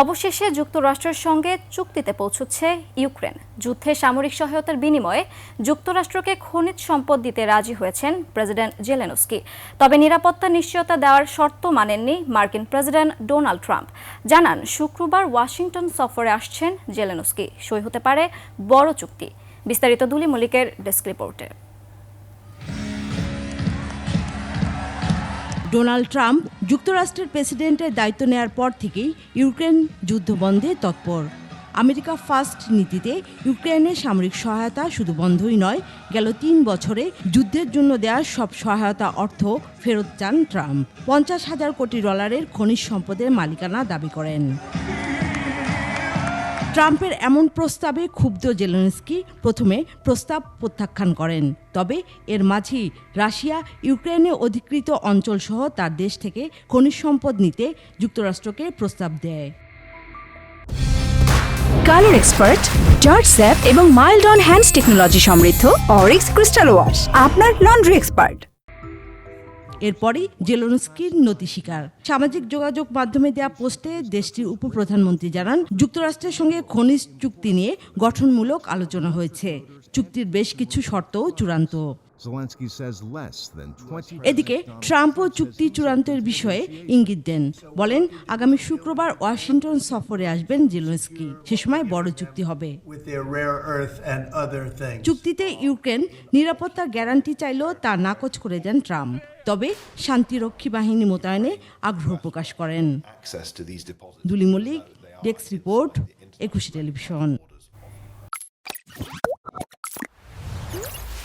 অবশেষে যুক্তরাষ্ট্রের সঙ্গে চুক্তিতে পৌঁছচ্ছে ইউক্রেন। যুদ্ধে সামরিক সহায়তার বিনিময়ে যুক্তরাষ্ট্রকে খনিজ সম্পদ দিতে রাজি হয়েছেন প্রেসিডেন্ট জেলেনস্কি। তবে নিরাপত্তা নিশ্চয়তা দেওয়ার শর্ত মানেননি মার্কিন প্রেসিডেন্ট ডোনাল্ড ট্রাম্প। জানান, শুক্রবার ওয়াশিংটন সফরে আসছেন জেলেনস্কি। সই হতে পারে বড় চুক্তি। বিস্তারিত দুলি মল্লিকের ডেস্ক রিপোর্টে। ডোনাল্ড ট্রাম্প যুক্তরাষ্ট্রের প্রেসিডেন্টের দায়িত্ব নেয়ার পর থেকেই ইউক্রেন যুদ্ধ বন্ধে তৎপর। আমেরিকা ফার্স্ট নীতিতে ইউক্রেনের সামরিক সহায়তা শুধু বন্ধই নয়, গেল তিন বছরে যুদ্ধের জন্য দেওয়া সব সহায়তা অর্থ ফেরত চান ট্রাম্প। পঞ্চাশ হাজার কোটি ডলারের খনিজ সম্পদের মালিকানা দাবি করেন। ট্রাম্পের এমন প্রস্তাবে ক্ষুব্ধ জেলেনস্কি প্রথমে প্রস্তাব প্রত্যাখ্যান করেন। তবে এর মাঝেই রাশিয়া ইউক্রেনে অধিকৃত অঞ্চলসহ তার দেশ থেকে খনিজ সম্পদ নিতে যুক্তরাষ্ট্রকে প্রস্তাব দেয়। কালার এক্সপার্ট, জর্জ স্যাপ এবং মাইল্ড অন হ্যান্ডস টেকনোলজি সমৃদ্ধ অরিক্স ক্রিস্টাল ওয়াশ, আপনার লন্ড্রি এক্সপার্ট। এরপরই জেলোনস্কির নতি স্বীকার। সামাজিক যোগাযোগ মাধ্যমে দেয়া পোস্টে দেশটির উপপ্রধানমন্ত্রী জানান, যুক্তরাষ্ট্রের সঙ্গে খনিজ চুক্তি নিয়ে গঠনমূলক আলোচনা হয়েছে। চুক্তির বেশ কিছু শর্তও চূড়ান্ত। Zelensky says less than 20 এদিকে ট্রাম্পও চুক্তি চূড়ান্তের বিষয়ে ইঙ্গিত দেন। বলেন আগামী শুক্রবার ওয়াশিংটন সফরে আসবেন জেলেনস্কি। সে সময় বড় চুক্তি হবে। With their rare earth and other things. চুক্তিতে ইউক্রেন নিরাপত্তার গ্যারান্টি চাইলেও তা নাকচ করে দেন ট্রাম্প। তবে শান্তিরক্ষী বাহিনী মোতায়েনে আগ্রহ প্রকাশ করেন। Access to these deposits. Duli Mallik desk report Ekushey television.